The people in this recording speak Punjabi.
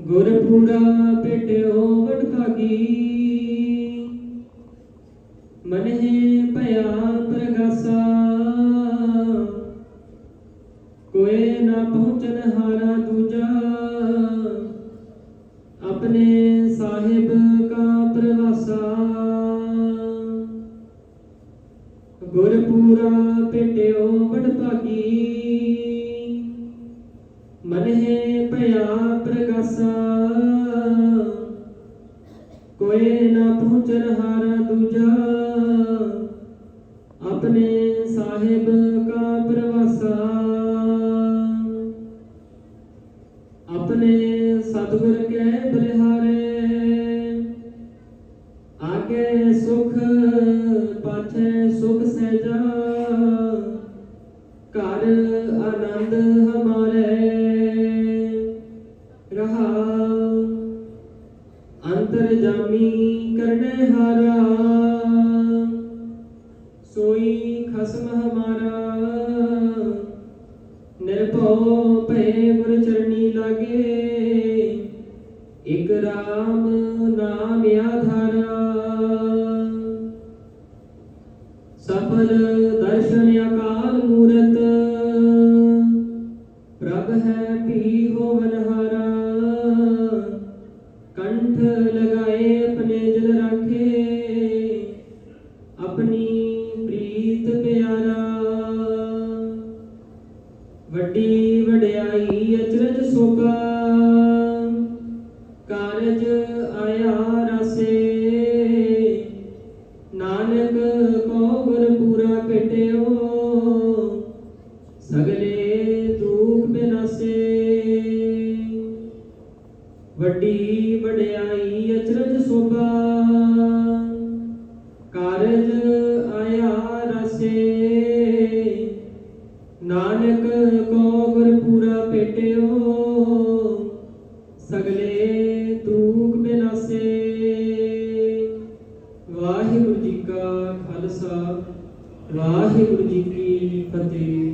ਗੁਰਪੂਰਾ ਭੇਟਿਓ ਵਡਭਾਗੀ ਮਨਹਿ ਭਇਆ ਪ੍ਰਗਾਸਾ। ਕੋਏ ਨਾ ਪਹੁੰਚਨ ਹਾਰਾ ਦੂਜਾ। ਆਪਣੇ ਸਾਹਿਬ ਕਾ ਪ੍ਰਵਾਸਾ। ਗੁਰਪੂਰਾ ਭੇਟਿਓ ਵਡਭਾਗੀ ਮਨਹਿ ਪ੍ਰਗਾਸਾ। ਕੋਏ ਨਾ ਪਹੁੰਚਨ ਹਾਰਾ ਦੂਜਾ। ਆਪਣੇ ਸਾਹਿਬ ਕਾ ਪ੍ਰਵਾਸਾ। ਆਪਣੇ ਸਤਿਗੁਰ ਕੇ ਬਲਿਹਾਰੇ। ਆਗੇ ਸੁਖ ਪਾਛੇ ਸੁਖ ਸਹਿਜਾ। ਘਰ ਆਨੰਦ ਹਮਾਰੇ। ਰਹਾ ਅੰਤਰ ਜਾਮੀ ਕਰਨੇ ਹਾਰਾ। ਸੋਈ ਖਸਮ ਹਮਾਰਾ। ਨਿਰਭਉ ਭੈ ਗੁਰ ਚਰਣੀ ਲਾਗੇ। ਇਕ ਰਾਮ ਨਾਮ ਆਧਾਰਾ। ਵੱਡੀ ਵਡਿਆਈ ਅਚਰਜ ਸੋਭਾ ਕਾਰਜ ਆਇਆ ਰਸੇ। ਨਾਨਕ ਕੋ ਗੁਰ ਪੂਰਾ ਭੇਟਿਓ ਸਗਲੇ ਦੁਖ ਬਿਨਾਸੇ। ਵੱਡੀ ਵਡਿਆਈ ਅਚਰਜ ਵਾਹਿਗੁਰੂ ਜੀ ਕੀ ਫਤਿਹ।